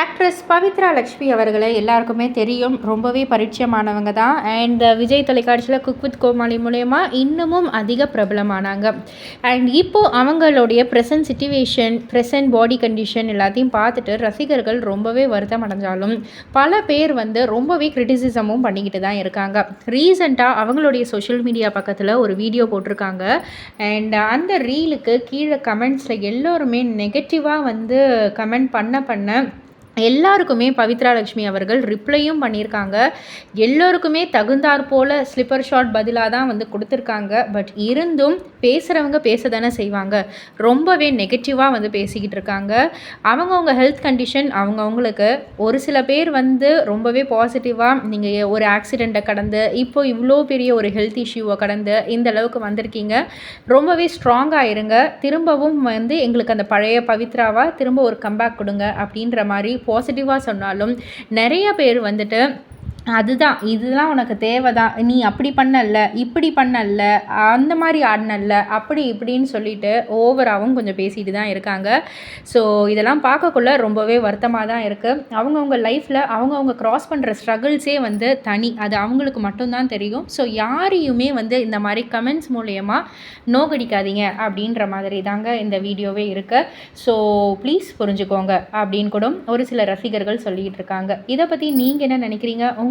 Actress Pavithra Lakshmi அவர்களை எல்லாருக்குமே தெரியும். ரொம்பவே பரிச்சயமானவங்க தான். அண்ட் விஜய் தொலைக்காட்சியில் குக் வித் கோமாளி மூலயமா இன்னமும் அதிக பிரபலமானாங்க. அண்ட் இப்போது அவங்களுடைய present situation present body condition எல்லாத்தையும் பார்த்துட்டு ரசிகர்கள் ரொம்பவே வருத்தம் அடைஞ்சாலும் பல பேர் வந்து ரொம்பவே கிரிட்டிசிசமும் பண்ணிக்கிட்டு தான் இருக்காங்க. ரீசெண்டாக அவங்களுடைய சோஷியல் மீடியா பக்கத்தில் ஒரு வீடியோ போட்டிருக்காங்க. அண்ட் அந்த ரீலுக்கு கீழே கமெண்ட்ஸில் எல்லோருமே நெகட்டிவாக வந்து கமெண்ட் பண்ண பண்ண எல்லாருக்குமே பவித்ரா லக்ஷ்மி அவர்கள் ரிப்ளையும் பண்ணியிருக்காங்க. எல்லோருக்குமே தகுந்தாற் போல் ஸ்லிப்பர் ஷாட் பதிலாக தான் வந்து கொடுத்துருக்காங்க. பட் இருந்தும் பேசுகிறவங்க பேச தானே செய்வாங்க. ரொம்பவே நெகட்டிவாக வந்து பேசிக்கிட்டு இருக்காங்க. அவங்கவுங்க ஹெல்த் கண்டிஷன் அவங்கவுங்களுக்கு ஒரு சில பேர் வந்து ரொம்பவே பாசிட்டிவாக நீங்கள் ஒரு ஆக்சிடெண்ட்டை கடந்து இப்போ இவ்வளோ பெரிய ஒரு ஹெல்த் இஷ்யூவை கடந்து இந்த அளவுக்கு வந்திருக்கீங்க. ரொம்பவே ஸ்ட்ராங்காக இருங்க. திரும்பவும் வந்து எங்களுக்கு அந்த பழைய பவித்ராவாக திரும்ப ஒரு கம்பேக் கொடுங்க அப்படின்ற மாதிரி பாசிட்டிவாக சொன்னாலும் நிறைய பேர் வந்துட்டு அதுதான். இதுதான் உனக்கு தேவை தான் நீ அப்படி பண்ணல இப்படி பண்ணல அந்த மாதிரி ஆடினல்ல அப்படி இப்படின்னு சொல்லிட்டு ஓவராகவும் கொஞ்சம் பேசிட்டு தான் இருக்காங்க. ஸோ இதெல்லாம் பார்க்கக்குள்ள ரொம்பவே வருத்தமாக தான் இருக்குது அவங்கவுங்க லைஃப்பில் அவங்கவுங்க க்ராஸ் பண்ணுற ஸ்ட்ரகிள்ஸே வந்து தனி. அது அவங்களுக்கு மட்டும்தான் தெரியும். ஸோ யாரையுமே வந்து இந்த மாதிரி கமெண்ட்ஸ் மூலயமா நோகடிக்காதீங்க அப்படின்ற மாதிரி தாங்க இந்த வீடியோவே இருக்குது ஸோ ப்ளீஸ் புரிஞ்சுக்கோங்க அப்படின்னு கூட ஒரு சில ரசிகர்கள் சொல்லிகிட்டு இருக்காங்க. இதை பற்றி நீங்கள் என்ன நினைக்கிறீங்க?